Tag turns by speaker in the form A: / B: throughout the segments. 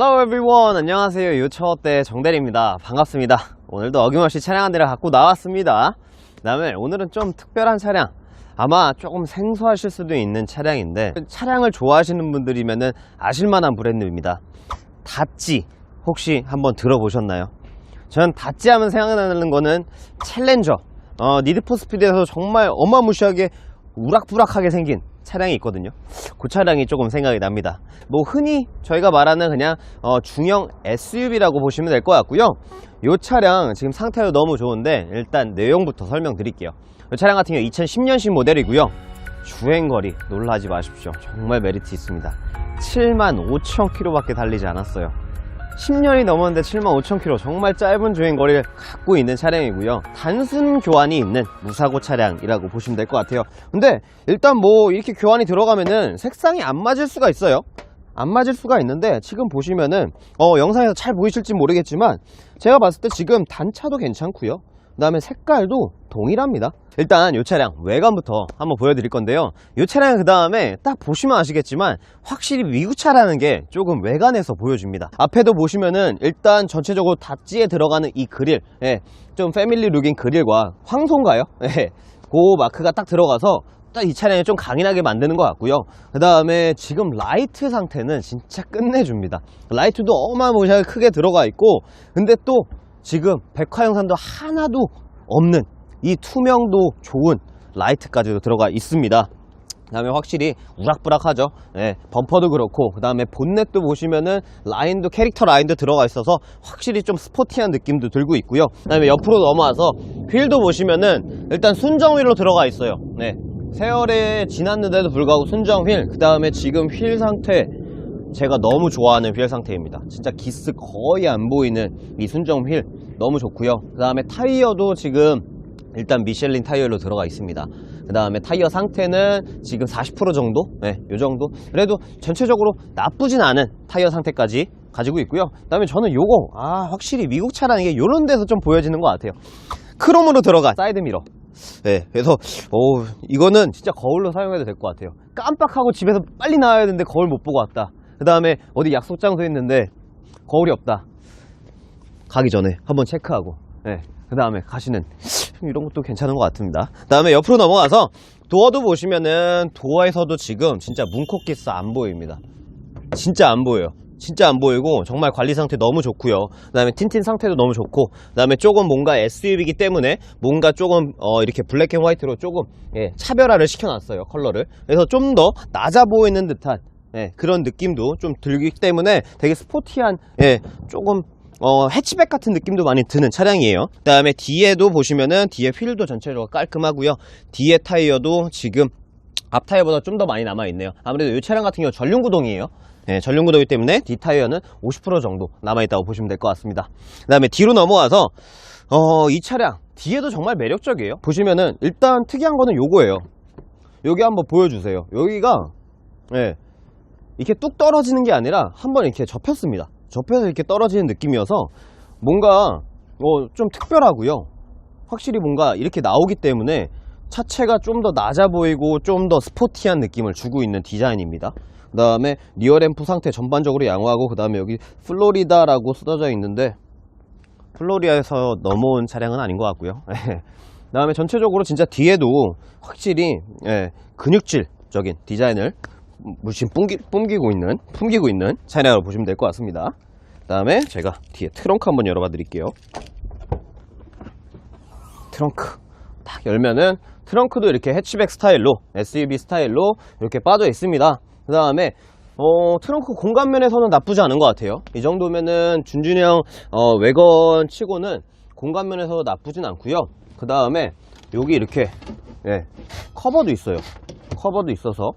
A: Hello everyone. 안녕하세요. 요처때 정대리입니다. 반갑습니다. 오늘도 어김없이 차량 한 대를 갖고 나왔습니다. 그 다음에 오늘은 좀 특별한 차량 아마 조금 생소하실 수도 있는 차량인데 차량을 좋아하시는 분들이면 아실만한 브랜드입니다. 다찌 혹시 한번 들어보셨나요? 전 다찌 하면 생각나는 거는 챌린저. 어, 니드포스피드에서 정말 어마무시하게 우락부락하게 생긴 차량이 있거든요. 그 차량이 조금 생각이 납니다. 뭐 흔히 저희가 말하는 그냥 어, 중형 SUV라고 보시면 될 것 같고요. 이 차량 지금 상태도 너무 좋은데 일단 내용부터 설명드릴게요. 이 차량 같은 경우 2010년식 모델이고요. 주행거리 놀라지 마십시오. 정말 메리트 있습니다. 7만 5천 킬로밖에 달리지 않았어요 10년이 넘었는데 7만 5천 킬로. 정말 짧은 주행 거리를 갖고 있는 차량이고요. 단순 교환이 있는 무사고 차량이라고 보시면 될 것 같아요. 근데 일단 뭐 이렇게 교환이 들어가면은 색상이 안 맞을 수가 있어요. 안 맞을 수가 있는데 지금 보시면은 어, 영상에서 잘 보이실지 모르겠지만 제가 봤을 때 지금 단차도 괜찮고요 그 다음에 색깔도 동일합니다. 일단 이 차량 외관부터 한번 보여드릴 건데요. 이 차량 그 다음에 딱 보시면 아시겠지만 확실히 미국차라는 게 조금 외관에서 보여집니다. 앞에도 보시면은 일단 전체적으로 다찌에 들어가는 이 그릴 예, 좀 패밀리 룩인 그릴과 황소인가요? 예, 그 마크가 딱 들어가서 딱이 차량을 좀 강인하게 만드는 것 같고요. 그 다음에 지금 라이트 상태는 진짜 끝내줍니다. 라이트도 어마무시하게 크게 들어가 있고 근데 또 지금 백화 영상도 하나도 없는 이 투명도 좋은 라이트까지도 들어가 있습니다. 그 다음에 확실히 우락부락하죠. 예, 범퍼도 그렇고 그 다음에 본넷도 보시면은 라인도 캐릭터 라인도 들어가 있어서 확실히 좀 스포티한 느낌도 들고 있고요. 그 다음에 옆으로 넘어와서 휠도 보시면은 일단 순정 휠로 들어가 있어요. 네. 세월에 지났는데도 불구하고 순정 휠 그 다음에 지금 휠 상태 제가 너무 좋아하는 휠 상태입니다. 진짜 기스 거의 안 보이는 이 순정 휠 너무 좋고요. 그 다음에 타이어도 지금 일단 미셸린 타이어로 들어가 있습니다. 그 다음에 타이어 상태는 지금 40% 정도? 네, 요 정도. 그래도 전체적으로 나쁘진 않은 타이어 상태까지 가지고 있고요. 그 다음에 저는 요거 아 확실히 미국 차라는 게 요런 데서 좀 보여지는 것 같아요. 크롬으로 들어간 사이드 미러. 네, 그래서 오, 이거는 진짜 거울로 사용해도 될 것 같아요. 깜빡하고 집에서 빨리 나와야 되는데 거울 못 보고 왔다 그 다음에 어디 약속 장소에 있는데 거울이 없다. 가기 전에 한번 체크하고 네, 그 다음에 가시는 이런 것도 괜찮은 것 같습니다. 그 다음에 옆으로 넘어가서 도어도 보시면은 도어에서도 지금 진짜 문콕기스 안 보입니다. 진짜 안 보여요. 진짜 안 보이고 정말 관리 상태 너무 좋고요. 그 다음에 틴틴 상태도 너무 좋고 그 다음에 조금 뭔가 SUV이기 때문에 뭔가 조금 어, 이렇게 블랙 앤 화이트로 조금 예, 차별화를 시켜놨어요 컬러를. 그래서 좀 더 낮아 보이는 듯한 예, 그런 느낌도 좀 들기 때문에 되게 스포티한 예, 조금 어, 해치백 같은 느낌도 많이 드는 차량이에요. 그 다음에 뒤에도 보시면은 뒤에 휠도 전체적으로 깔끔하고요. 뒤에 타이어도 지금 앞 타이어보다 좀 더 많이 남아있네요. 아무래도 이 차량 같은 경우 전륜구동이에요. 네, 전륜구동이기 때문에 뒤 타이어는 50% 정도 남아있다고 보시면 될 것 같습니다. 그 다음에 뒤로 넘어와서 어, 이 차량 뒤에도 정말 매력적이에요. 보시면은 일단 특이한 거는 요거예요. 여기 한번 보여주세요. 여기가 네, 이렇게 뚝 떨어지는 게 아니라 한 번 이렇게 접혔습니다. 접해서 이렇게 떨어지는 느낌이어서 뭔가 어, 좀 특별하고요. 확실히 뭔가 이렇게 나오기 때문에 차체가 좀 더 낮아 보이고 좀 더 스포티한 느낌을 주고 있는 디자인입니다. 그 다음에 리어램프 상태 전반적으로 양호하고 그 다음에 여기 플로리다라고 써져 있는데 플로리다에서 넘어온 차량은 아닌 것 같고요. 그 다음에 전체적으로 진짜 뒤에도 확실히 예, 근육질적인 디자인을 물씬 뿜기, 뿜기 고 있는 품기고 있는 차량으로 보시면 될 것 같습니다. 그 다음에 제가 뒤에 트렁크 한번 열어봐 드릴게요. 트렁크. 딱 열면은 트렁크도 이렇게 해치백 스타일로 SUV 스타일로 이렇게 빠져 있습니다. 그 다음에 어, 트렁크 공간면에서는 나쁘지 않은 것 같아요. 이 정도면은 준준형 어, 외건 치고는 공간면에서 나쁘진 않고요. 그 다음에 여기 이렇게 예, 커버도 있어요. 커버도 있어서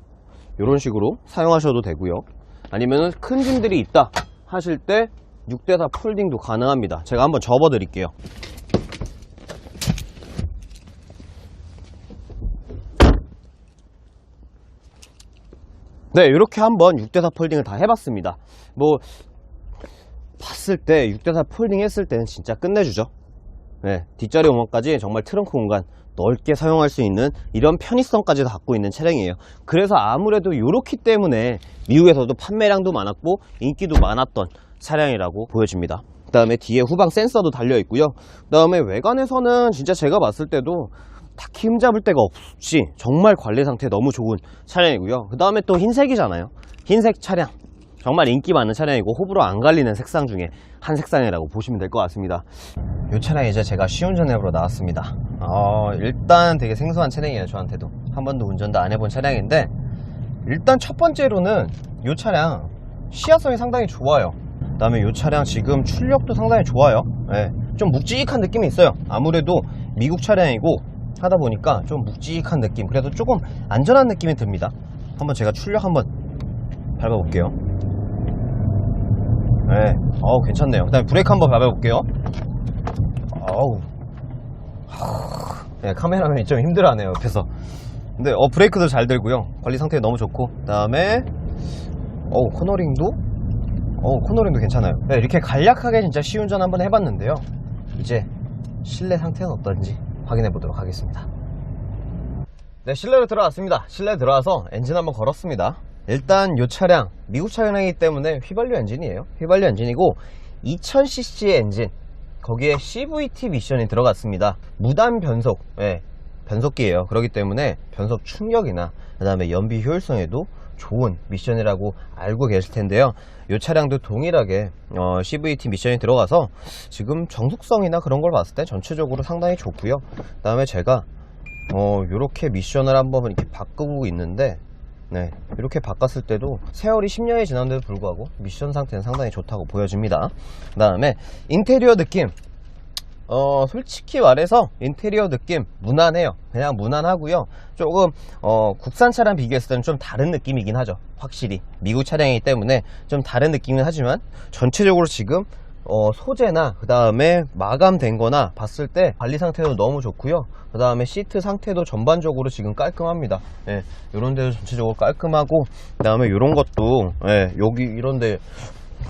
A: 이런 식으로 사용하셔도 되고요. 아니면 큰 짐들이 있다 하실 때 6대4 폴딩도 가능합니다. 제가 한번 접어 드릴게요. 네 이렇게 한번 6대4 폴딩을 다 해봤습니다. 뭐 봤을 때 6대4 폴딩 했을 때는 진짜 끝내주죠. 네, 뒷자리 공간까지 정말 트렁크 공간 넓게 사용할 수 있는 이런 편의성까지 다 갖고 있는 차량이에요 그래서 아무래도 이렇기 때문에 미국에서도 판매량도 많았고 인기도 많았던 차량이라고 보여집니다. 그 다음에 뒤에 후방 센서도 달려 있고요. 그 다음에 외관에서는 진짜 제가 봤을 때도 딱히 흠잡을 데가 없이 정말 관리 상태 너무 좋은 차량이고요. 그 다음에 또 흰색이잖아요. 흰색 차량. 정말 인기 많은 차량이고 호불호 안 갈리는 색상 중에 한 색상이라고 보시면 될 것 같습니다. 이 차량 이제 제가 시운전해보러 나왔습니다. 어, 일단 되게 생소한 차량이에요, 저한테도. 한 번도 운전도 안 해본 차량인데, 일단 첫 번째로는 이 차량 시야성이 상당히 좋아요. 그 다음에 이 차량 지금 출력도 상당히 좋아요. 예, 좀 묵직한 느낌이 있어요. 아무래도 미국 차량이고 하다 보니까 좀 묵직한 느낌, 그래도 조금 안전한 느낌이 듭니다. 한번 제가 출력 한번 밟아볼게요. 네, 어우 괜찮네요. 그 다음에 브레이크 한번 밟아볼게요. 어우, 하, 네, 카메라맨이 좀 힘들어하네요 옆에서. 근데 어 브레이크도 잘 들고요. 관리 상태 너무 좋고. 그 다음에 어 코너링도, 어 코너링도 괜찮아요. 네, 이렇게 간략하게 진짜 시운전 한번 해봤는데요. 이제 실내 상태는 어떤지 확인해 보도록 하겠습니다. 네, 실내로 들어왔습니다. 실내 들어와서 엔진 한번 걸었습니다. 일단 이 차량 미국 차량이기 때문에 휘발유 엔진이에요. 휘발유 엔진이고 2000cc의 엔진 거기에 CVT 미션이 들어갔습니다. 무단 변속, 예, 변속기예요. 그렇기 때문에 변속 충격이나 그 다음에 연비 효율성에도 좋은 미션이라고 알고 계실 텐데요. 이 차량도 동일하게 어, CVT 미션이 들어가서 지금 정속성이나 그런 걸 봤을 때 전체적으로 상당히 좋고요. 그 다음에 제가 어, 요렇게 미션을 한번 이렇게 바꾸고 있는데, 네, 이렇게 바꿨을 때도 세월이 10년이 지났는데도 불구하고 미션 상태는 상당히 좋다고 보여집니다. 그 다음에 인테리어 느낌. 어, 솔직히 말해서 인테리어 느낌 무난해요. 그냥 무난하고요. 조금 어, 국산 차량 비교했을 때는 좀 다른 느낌이긴 하죠. 확실히 미국 차량이기 때문에 좀 다른 느낌은 하지만 전체적으로 지금 어, 소재나 그 다음에 마감된 거나 봤을 때 관리 상태도 너무 좋고요. 그 다음에 시트 상태도 전반적으로 지금 깔끔합니다. 예, 이런 데도 전체적으로 깔끔하고 그 다음에 이런 것도 예, 여기 이런 데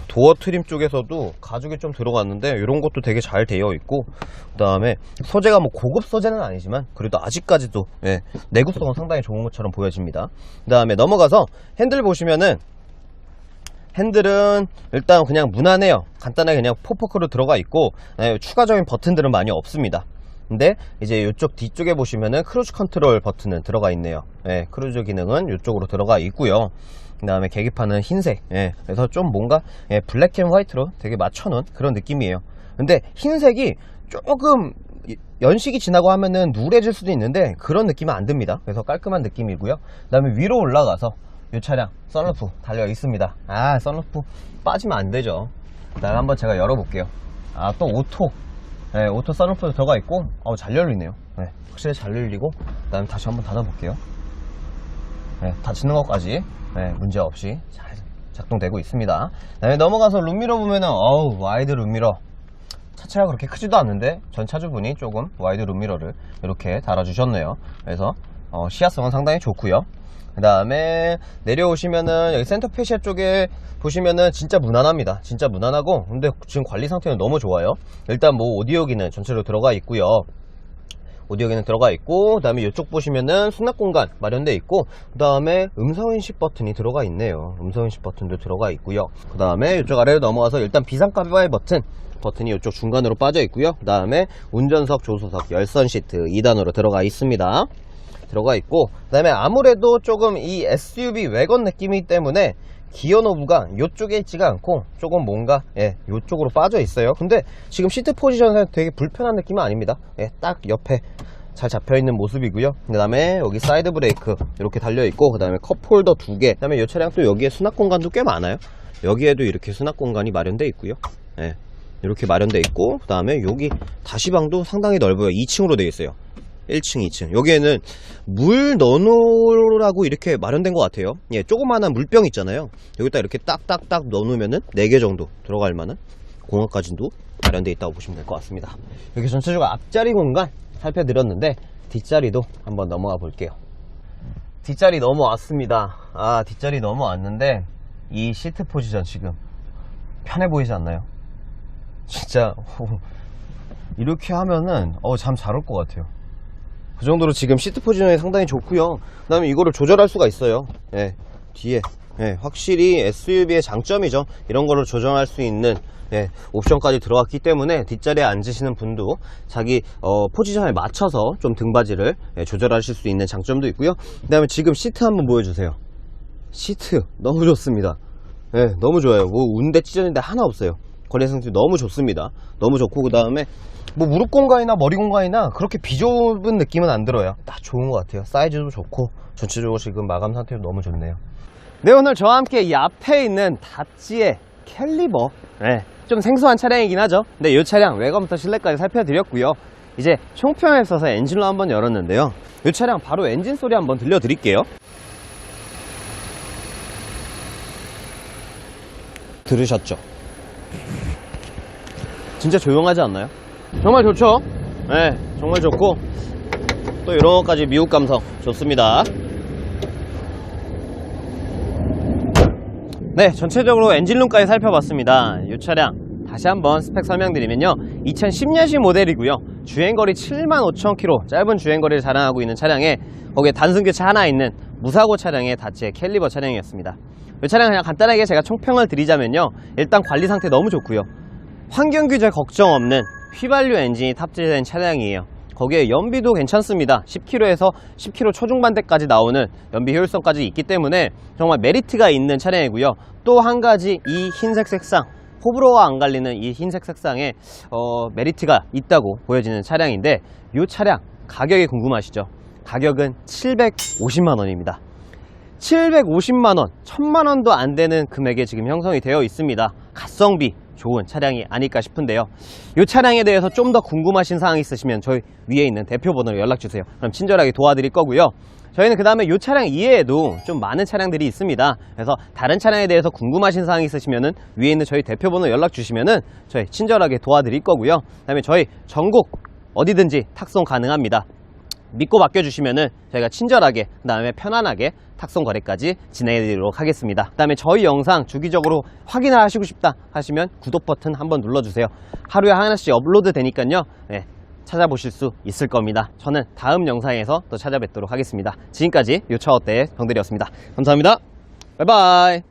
A: 도어 트림 쪽에서도 가죽이 좀 들어갔는데 이런 것도 되게 잘 되어 있고 그 다음에 소재가 뭐 고급 소재는 아니지만 그래도 아직까지도 예, 내구성은 상당히 좋은 것처럼 보여집니다. 그 다음에 넘어가서 핸들 보시면은 핸들은 일단 그냥 무난해요. 간단하게 그냥 포포크로 들어가 있고 예, 추가적인 버튼들은 많이 없습니다. 근데 이제 이쪽 뒤쪽에 보시면은 크루즈 컨트롤 버튼은 들어가 있네요. 예, 크루즈 기능은 이쪽으로 들어가 있고요. 그 다음에 계기판은 흰색. 예, 그래서 좀 뭔가 예, 블랙 앤 화이트로 되게 맞춰놓은 그런 느낌이에요. 근데 흰색이 조금 이- 연식이 지나고 하면은 누래질 수도 있는데 그런 느낌은 안 듭니다. 그래서 깔끔한 느낌이고요. 그 다음에 위로 올라가서 이 차량 썬루프 달려 있습니다. 아 썬루프 빠지면 안 되죠. 그다음 한번 제가 열어볼게요. 아 또 오토, 네, 오토 썬루프도 들어가 있고, 어, 잘 열리네요. 네, 확실히 잘 열리고, 그다음 다시 한번 닫아볼게요. 네, 닫히는 것까지 네, 문제 없이 잘 작동되고 있습니다. 그다음에 넘어가서 룸미러 보면은 어우 와이드 룸미러. 차체가 그렇게 크지도 않는데 전 차주분이 조금 와이드 룸미러를 이렇게 달아주셨네요. 그래서 어, 시야성은 상당히 좋고요. 그 다음에 내려오시면은 여기 센터 페시아 쪽에 보시면은 진짜 무난합니다. 진짜 무난하고 근데 지금 관리 상태는 너무 좋아요. 일단 뭐 오디오 기는 전체로 들어가 있고요. 오디오 기능 들어가 있고 그 다음에 이쪽 보시면은 수납 공간 마련되어 있고 그 다음에 음성 인식 버튼이 들어가 있네요 음성 인식 버튼도 들어가 있고요 그 다음에 이쪽 아래로 넘어가서 일단 비상카바의 버튼 버튼이 이쪽 중간으로 빠져 있고요 그 다음에 운전석 조수석 열선 시트 2단으로 들어가 있습니다 들어가 있고 그 다음에 아무래도 조금 이 SUV 외건 느낌이기 때문에 기어 노브가 이쪽에 있지가 않고 조금 뭔가 예, 이쪽으로 빠져 있어요. 근데 지금 시트 포지션에서 되게 불편한 느낌은 아닙니다. 예, 딱 옆에 잘 잡혀 있는 모습이고요. 그 다음에 여기 사이드 브레이크 이렇게 달려 있고 그 다음에 컵홀더 두개그 다음에 이 차량 또 여기에 수납 공간도 꽤 많아요. 여기에도 이렇게 수납 공간이 마련되어 있고요. 예, 이렇게 마련되어 있고 그 다음에 여기 다시방도 상당히 넓어요. 2층으로 되어 있어요 1층, 2층. 여기에는 물 넣어놓으라고 이렇게 마련된 것 같아요. 예, 조그마한 물병 있잖아요. 여기다 이렇게 딱딱딱 넣어놓으면은 4개 정도 들어갈 만한 공간까지도 마련되어 있다고 보시면 될 것 같습니다. 여기 전체적으로 앞자리 공간 살펴드렸는데 뒷자리도 한번 넘어가 볼게요. 뒷자리 넘어왔습니다. 아, 뒷자리 넘어왔는데 이 시트 포지션 지금 편해 보이지 않나요? 진짜 이렇게 하면은 어, 잠 잘 올 것 같아요. 그 정도로 지금 시트 포지션이 상당히 좋고요. 그 다음에 이거를 조절할 수가 있어요. 예, 뒤에 예, 확실히 SUV의 장점이죠. 이런 거를 조정할 수 있는 예, 옵션까지 들어갔기 때문에 뒷자리에 앉으시는 분도 자기 어, 포지션에 맞춰서 좀 등받이를 예, 조절하실 수 있는 장점도 있고요. 그 다음에 지금 시트 한번 보여주세요. 시트 너무 좋습니다. 예, 너무 좋아요. 뭐 운대 찢어진데 하나 없어요. 거리 상태 너무 좋습니다. 너무 좋고 그 다음에 뭐 무릎 공간이나 머리 공간이나 그렇게 비좁은 느낌은 안 들어요. 딱 좋은 것 같아요. 사이즈도 좋고 전체적으로 지금 마감 상태도 너무 좋네요. 네 오늘 저와 함께 이 앞에 있는 다찌의 캘리버 네, 좀 생소한 차량이긴 하죠 근데 이 차량 외관부터 실내까지 살펴드렸고요 이제 총평에 있어서 엔진로 한번 열었는데요 이 차량 바로 엔진 소리 한번 들려드릴게요 들으셨죠? 진짜 조용하지 않나요? 정말 좋죠? 네 정말 좋고 또 이런 것까지 미국 감성 좋습니다 네, 전체적으로 엔진룸까지 살펴봤습니다. 이 차량 다시 한번 스펙 설명드리면요. 2010년식 모델이고요. 주행거리 75,000km, 짧은 주행거리를 자랑하고 있는 차량에 거기에 단순교체 하나 있는 무사고 차량의 다치의 캘리버 차량이었습니다. 이 차량 그냥 간단하게 제가 총평을 드리자면요. 일단 관리 상태 너무 좋고요. 환경 규제 걱정 없는 휘발유 엔진이 탑재된 차량이에요. 거기에 연비도 괜찮습니다. 10km에서 10km 초중반대까지 나오는 연비 효율성까지 있기 때문에 정말 메리트가 있는 차량이고요. 또 한 가지 이 흰색 색상 호불호가 안 갈리는 이 흰색 색상에 어, 메리트가 있다고 보여지는 차량인데 이 차량 가격이 궁금하시죠? 가격은 750만 원입니다. 750만 원, 1000만 원도 안 되는 금액에 지금 형성이 되어 있습니다. 가성비 좋은 차량이 아닐까 싶은데요. 이 차량에 대해서 좀 더 궁금하신 사항이 있으시면 저희 위에 있는 대표 번호로 연락 주세요. 그럼 친절하게 도와드릴 거고요. 저희는 그 다음에 이 차량 이외에도 좀 많은 차량들이 있습니다. 그래서 다른 차량에 대해서 궁금하신 사항이 있으시면은 위에 있는 저희 대표번호 연락 주시면은 저희 친절하게 도와드릴 거고요. 그 다음에 저희 전국 어디든지 탁송 가능합니다. 믿고 맡겨주시면은 저희가 친절하게 그 다음에 편안하게 탁송 거래까지 진행해 드리도록 하겠습니다. 그 다음에 저희 영상 주기적으로 확인을 하시고 싶다 하시면 구독 버튼 한번 눌러주세요. 하루에 하나씩 업로드 되니까요. 네, 찾아보실 수 있을 겁니다. 저는 다음 영상에서 또 찾아뵙도록 하겠습니다. 지금까지 요차어때의 병들이었습니다. 감사합니다. 바이바이.